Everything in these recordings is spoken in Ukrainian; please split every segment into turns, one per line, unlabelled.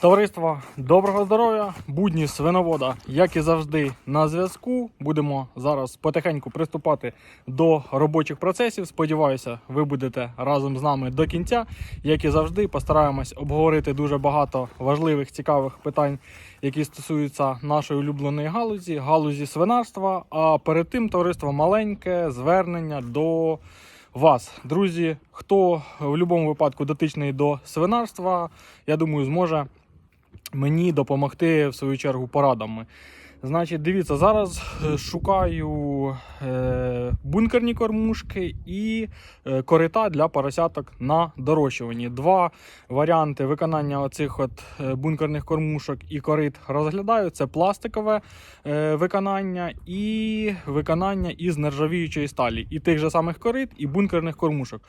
Товариство, доброго здоров'я! Будні свиновода, як і завжди, на зв'язку. Будемо зараз потихеньку приступати до робочих процесів. Сподіваюся, ви будете разом з нами до кінця. Як і завжди, постараємось обговорити дуже багато важливих цікавих питань, які стосуються нашої улюбленої галузі, галузі свинарства. А перед тим товариство маленьке звернення до вас, друзі. Хто в будь-якому випадку дотичний до свинарства, я думаю, зможе мені допомогти в свою чергу порадами. Значить, дивіться, зараз е, шукаю е, бункерні кормушки і е, корита для поросяток на дорощуванні. Два варіанти виконання оцих от бункерних кормушок і корит розглядаю. Це пластикове виконання і виконання із нержавіючої сталі. І тих же самих корит, і бункерних кормушок.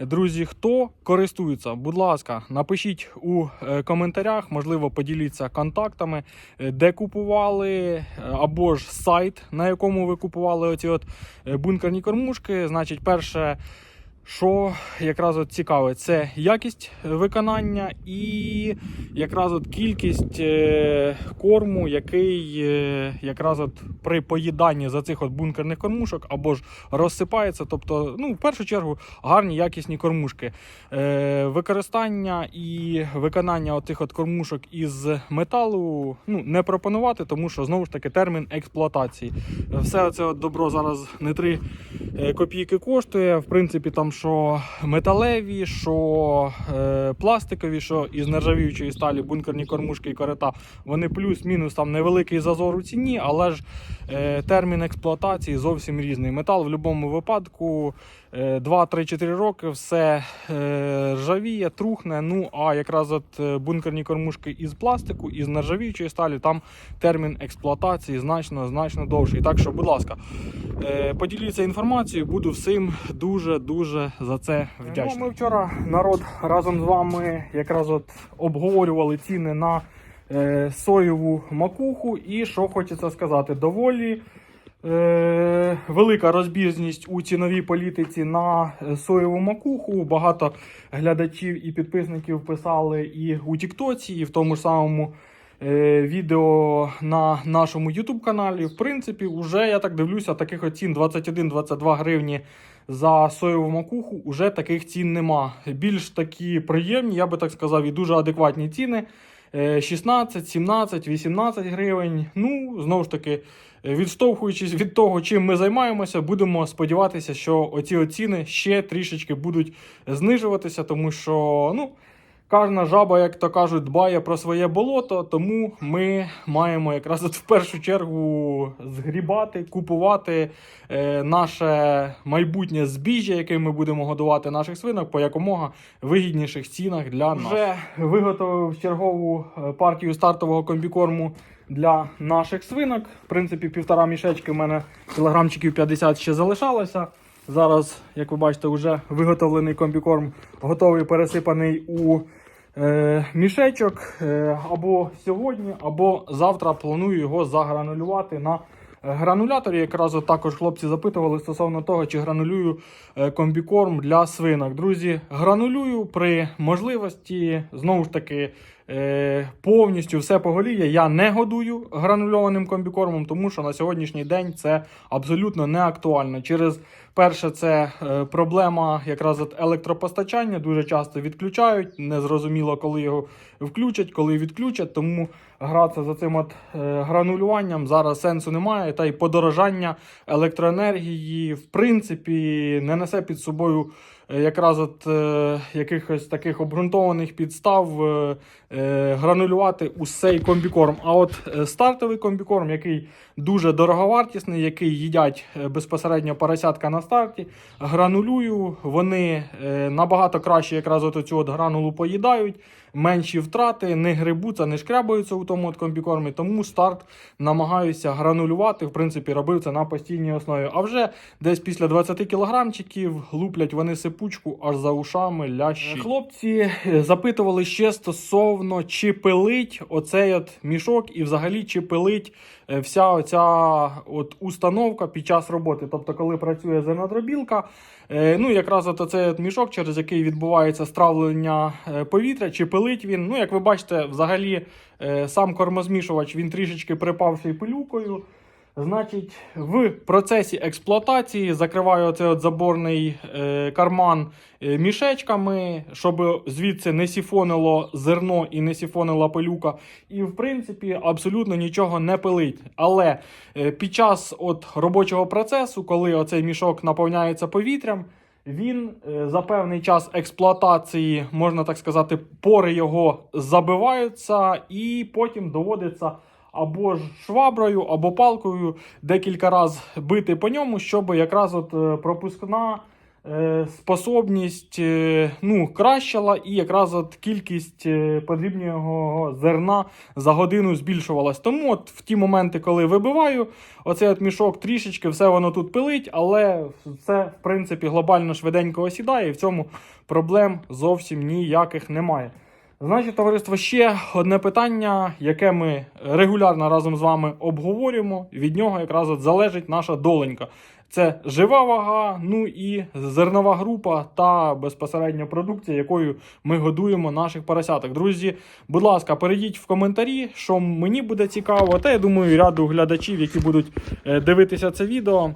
Друзі, хто користується, будь ласка, напишіть у коментарях, можливо, поділіться контактами, де купували, е, або ж сайт, на якому ви купували оці от е, бункерні кормушки. Значить, перше, що якраз от цікаве, це якість виконання і якраз от кількість е, корму, який е, якраз от при поїданні за цих от бункерних кормушок або ж розсипається. Тобто, ну, в першу чергу, гарні якісні кормушки. Е, використання і виконання отих от кормушок із металу ну, не пропонувати, тому що знову ж таки термін експлуатації. Все це от добро зараз не 3 копійки коштує. В принципі, там що металеві, що е, пластикові, що із нержавіючої сталі, бункерні кормушки і корита. Вони плюс-мінус там невеликий зазор у ціні, але ж е, термін експлуатації зовсім різний. Метал в будь-якому випадку. 2-3-4 роки все е, ржавіє, трухне. Ну а якраз от е, бункерні кормушки із пластику, із нержавіючої сталі, там термін експлуатації значно значно довший. Так що, будь ласка, е, поділіться інформацією, буду всім дуже дуже за це вдячний. Ну, ми вчора народ разом з вами якраз от обговорювали ціни на е, соєву макуху. І що хочеться сказати, доволі. Е, велика розбіжність у ціновій політиці на е, соєву макуху. Багато глядачів і підписників писали і у Тіктоці, і в тому ж самому відео на нашому YouTube каналі. В принципі, вже я так дивлюся, таких оцін 21-22 гривні за соєву макуху. Уже таких цін нема. Більш такі приємні, я би так сказав, і дуже адекватні ціни. Е, 16, 17, 18 гривень. Ну, знову ж таки, е, відштовхуючись від того, чим ми займаємося, будемо сподіватися, що оці ціни ще трішечки будуть знижуватися, тому що, ну. Кожна жаба, як то кажуть, дбає про своє болото, тому ми маємо якраз от в першу чергу згрібати, купувати е, наше майбутнє збіжжя, яким ми будемо годувати наших свинок по якомога вигідніших цінах для нас. Вже виготовив чергову е, партію стартового комбікорму для наших свинок. В принципі, півтора мішечки в мене кілограмчиків 50 ще залишалося. Зараз, як ви бачите, вже виготовлений комбікорм готовий пересипаний у е, мішечок. Е, або сьогодні, або завтра планую його загранулювати на грануляторі. Якраз також хлопці запитували стосовно того, чи гранулюю е, комбікорм для свинок. Друзі, гранулюю при можливості знову ж таки. Е, повністю все поголів'я я не годую гранульованим комбікормом, тому що на сьогоднішній день це абсолютно не актуально. Через перше, це е, проблема якраз от електропостачання. Дуже часто відключають. Незрозуміло, коли його включать, коли відключать. Тому гратися за цим от е, гранулюванням зараз сенсу немає. Та й подорожання електроенергії в принципі не несе під собою. Якраз от е, якихось таких обґрунтованих підстав е, е, гранулювати усей комбікорм. А от стартовий комбікорм, який дуже дороговартісний, який їдять безпосередньо поросятка на старті, гранулюю. Вони набагато краще якраз от цю от гранулу поїдають, менші втрати, не грибуться, не шкрябаються у тому от комбікормі. Тому старт намагаюся гранулювати. В принципі, робив це на постійній основі. А вже десь після 20 кілограмчиків луплять вони сипучку аж за ушами лящі. Хлопці запитували ще стосовно, чи пилить оцей от мішок, і взагалі чи пилить вся оця от установка під час роботи. Тобто, коли працює зернодробілка, Е, Ну, якраз от оцей от мішок, через який відбувається стравлення е, повітря, чи пилить він. Ну, як ви бачите, взагалі е, сам кормозмішувач він трішечки припавший пилюкою. Значить, в процесі експлуатації закриваю оцей заборний е, карман е, мішечками, щоб звідси не сіфонило зерно і не сіфонила пилюка. І в принципі абсолютно нічого не пилить. Але е, під час от робочого процесу, коли оцей мішок наповняється повітрям, він е, за певний час експлуатації, можна так сказати, пори його забиваються, і потім доводиться або ж шваброю, або палкою декілька разів бити по ньому, щоб якраз от е, пропускна е, способність е, ну, кращала, і якраз от кількість подрібнього зерна за годину збільшувалась. Тому от в ті моменти, коли вибиваю, оцей от мішок трішечки, все воно тут пилить, але все, в принципі, глобально швиденько осідає, і в цьому проблем зовсім ніяких немає. Значить, товариство, ще одне питання, яке ми регулярно разом з вами обговорюємо. Від нього якраз от залежить наша доленька. Це жива вага, ну і зернова група та безпосередньо продукція, якою ми годуємо наших поросяток. Друзі, будь ласка, перейдіть в коментарі, що мені буде цікаво. Та я думаю, ряду глядачів, які будуть е, дивитися це відео.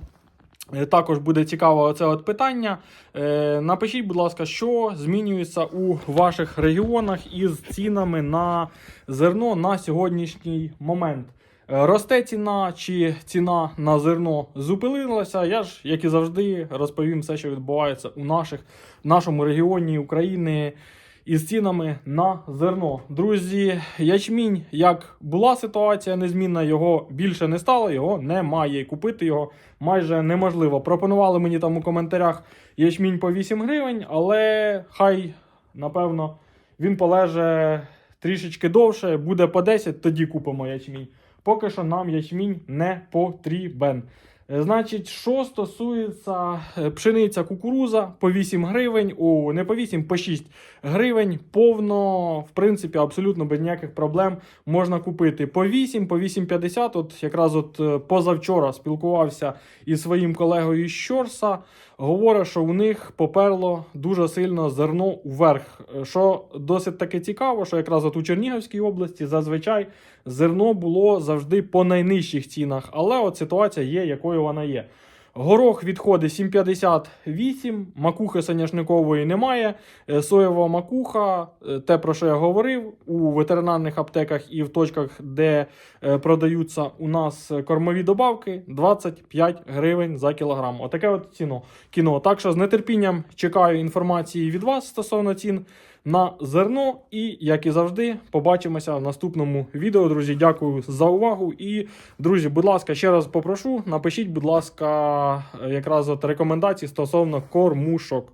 Е, Також буде цікаво це от питання. Е, Напишіть, будь ласка, що змінюється у ваших регіонах із цінами на зерно на сьогоднішній момент. Е, Росте ціна чи ціна на зерно зупинилася. Я ж, як і завжди, розповім все, що відбувається у наших, в нашому регіоні України із цінами на зерно. Друзі, ячмінь, як була ситуація незмінна, його більше не стало, його немає. Купити його майже неможливо. Пропонували мені там у коментарях ячмінь по 8 гривень, але хай, напевно, він полеже трішечки довше, буде по 10, тоді купимо ячмінь. Поки що нам ячмінь не потрібен. Е, Значить, що стосується е, пшениця кукуруза по 8 гривень, о, не по 8, по 6 гривень, повно, в принципі, абсолютно без ніяких проблем можна купити. По 8, по 8,50, от якраз от е, позавчора спілкувався із своїм колегою з Щорса, говорить, що у них поперло дуже сильно зерно вверх. Що досить таки цікаво, що якраз от у Чернігівській області зазвичай зерно було завжди по найнижчих цінах, але от ситуація є, якою вона є. Горох відходить 7,58, макухи соняшникової немає. е, Соєва макуха, е, те про що я говорив, у ветеринарних аптеках і в точках, де е, продаються у нас кормові добавки, 25 гривень за кілограм. Отаке от ціно кіно. Так що з нетерпінням чекаю інформації від вас стосовно цін на зерно. І, як і завжди, побачимося в наступному відео. Друзі, дякую за увагу. І, друзі, будь ласка, ще раз попрошу, напишіть, будь ласка, якраз от рекомендації стосовно кормушок.